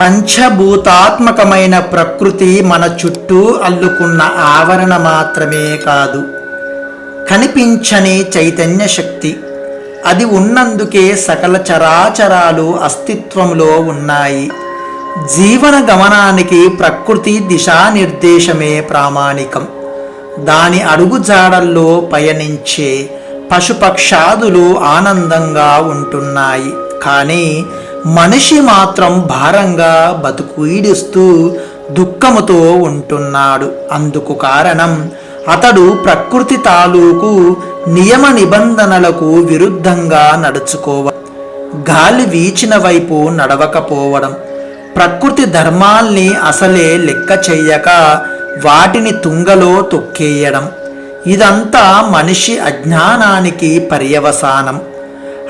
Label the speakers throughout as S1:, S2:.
S1: పంచభూతాత్మకమైన ప్రకృతి మన చుట్టూ అల్లుకున్న ఆవరణ మాత్రమే కాదు. కనిపించని చైతన్య శక్తి. అది ఉన్నందుకే సకల చరాచరాలు అస్తిత్వంలో ఉన్నాయి. జీవన గమనానికి ప్రకృతి దిశానిర్దేశమే ప్రామాణికం. దాని అడుగుజాడల్లో పయనించే పశుపక్షాదులు ఆనందంగా ఉంటున్నాయి. కానీ మనిషి మాత్రం భారంగా బతుకు ఈడుస్తూ దుఃఖముతో ఉంటున్నాడు. అందుకు కారణం అతడు ప్రకృతి తాలూకు నియమ నిబంధనలకు విరుద్ధంగా నడుచుకోవ గాలి వీచిన వైపు నడవకపోవడం ప్రకృతి ధర్మాల్ని అసలే లెక్క చెయ్యక వాటిని తుంగలో తొక్కేయడం ఇదంతా మనిషి అజ్ఞానానికి పర్యవసానం.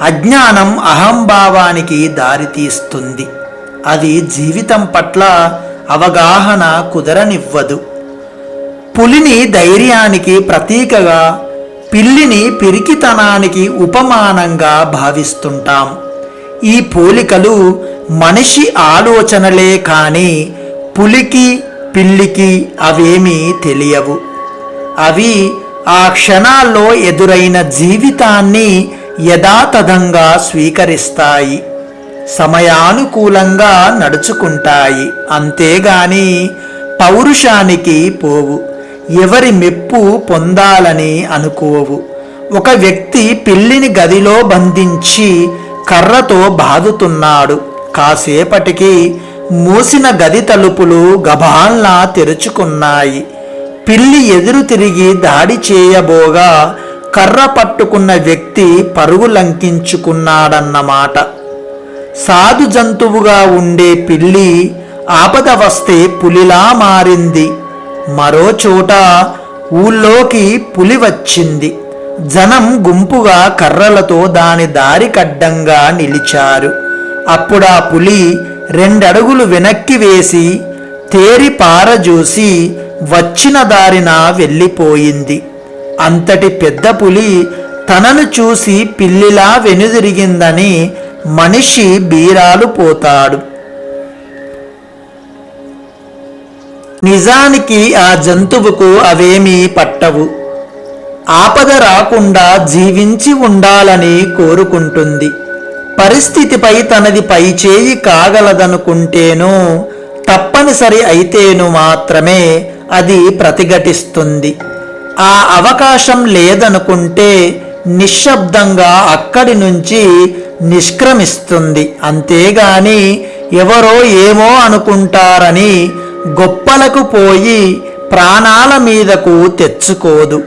S1: అజ్ఞానం అహంభావానికి దారితీస్తుంది అది జీవితం పట్ల అవగాహన కుదరనివ్వదు. పులిని ధైర్యానికి ప్రతీకగా పిల్లిని పిరికితనానికి ఉపమానంగా భావిస్తుంటాం. ఈ పోలికలు మనిషి ఆలోచనలే కాని పులికి పిల్లికి అవేమీ తెలియవు. అవి ఆ క్షణాల్లో ఎదురైన జీవితాన్ని యథాతథంగా స్వీకరిస్తాయి సమయానుకూలంగా నడుచుకుంటాయి. అంతేగాని పౌరుషానికి పోవు ఎవరి మెప్పు పొందాలని అనుకోవు. ఒక వ్యక్తి పిల్లిని గదిలో బంధించి కర్రతో బాదుతున్నాడు. కాసేపటికి మూసిన గది తలుపులు గభాల్లా తెరుచుకున్నాయి. పిల్లి ఎదురు తిరిగి దాడి చేయబోగా కర్ర పట్టుకున్న వ్యక్తి పరుగు లంకించుకున్నాడన్నమాట. సాధు జంతువుగా ఉండే పిల్లి ఆపద వస్తే పులిలా మారింది. మరో చోట ఊళ్ళోకి పులి వచ్చింది. జనం గుంపుగా కర్రలతో దాని దారి కడ్డంగా నిలిచారు. అప్పుడా పులి రెండడుగులు వెనక్కి వేసి తేరి పారజూసి వచ్చిన దారిన వెళ్ళిపోయింది. అంతటి పెద్ద పులి తనను చూసి పిల్లిలా వెనుదిరిగిందని మనిషి బీరాలు పోతాడు. నిజానికి ఆ జంతువుకు అవేమీ పట్టవు. ఆపద రాకుండా జీవించి ఉండాలని కోరుకుంటుంది. పరిస్థితిపై తనది పైచేయి కాగలదనుకుంటేనో తప్పనిసరి అయితేను మాత్రమే అది ప్రతిఘటిస్తుంది. ఆ అవకాశం లేదనుకుంటే నిశ్శబ్దంగా అక్కడి నుంచి నిష్క్రమిస్తుంది. అంతేగాని ఎవరో ఏమో అనుకుంటారని గొప్పలకు పోయి ప్రాణాల మీదకు తెచ్చుకోదు.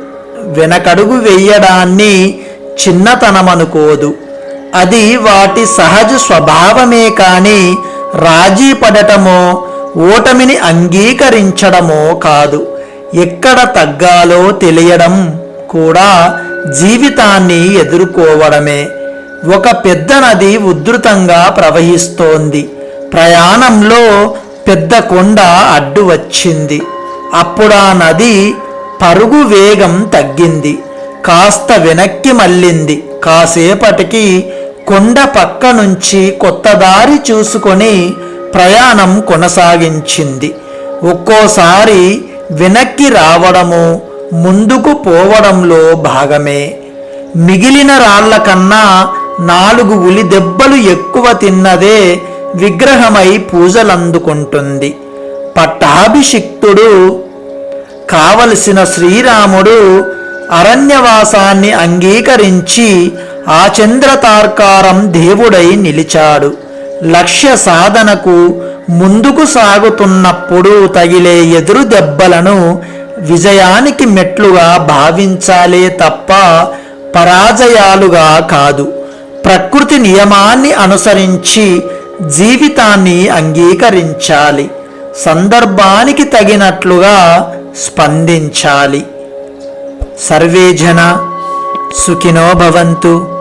S1: వెనకడుగు వెయ్యడాన్ని చిన్నతనమనుకోదు. అది వాటి సహజ స్వభావమే కాని రాజీ పడటమో ఓటమిని అంగీకరించడమో కాదు. ఎక్కడ తగ్గాలో తెలియడం కూడా జీవితాన్ని ఎదుర్కోవడమే. ఒక పెద్ద నది ఉధృతంగా ప్రవహిస్తోంది. ప్రయాణంలో పెద్ద కొండ అడ్డు వచ్చింది. అప్పుడు ఆ నది పరుగు వేగం తగ్గింది. కాస్త వెనక్కి మళ్ళింది. కాసేపటికి కొండ పక్క నుంచి కొత్త దారి చూసుకొని ప్రయాణం కొనసాగించింది. ఒక్కోసారి వెనక్కి రావడము ముందుకు పోవడంలో భాగమే. మిగిలిన రాళ్ళ కన్నా నాలుగు ఉలి దెబ్బలు ఎక్కువ తిన్నదే విగ్రహమై పూజలందుకుంటుంది. పట్టాభిషిక్తుడు కావలసిన శ్రీరాముడు అరణ్యవాసాన్ని అంగీకరించి ఆ చంద్రతార్కారం దేవుడై నిలిచాడు. లక్ష్య సాధనకు ముందుకు సాగుతున్నప్పుడు తగిలే ఎదురు దెబ్బలను విజయానికి మెట్లుగా భావించాలే తప్ప పరాజయాలుగా కాదు. ప్రకృతి నియమాన్ని అనుసరించి జీవితాన్ని అంగీకరించాలి. సందర్భానికి తగినట్లుగా స్పందించాలి. సర్వే జన సుఖినో భవంతు.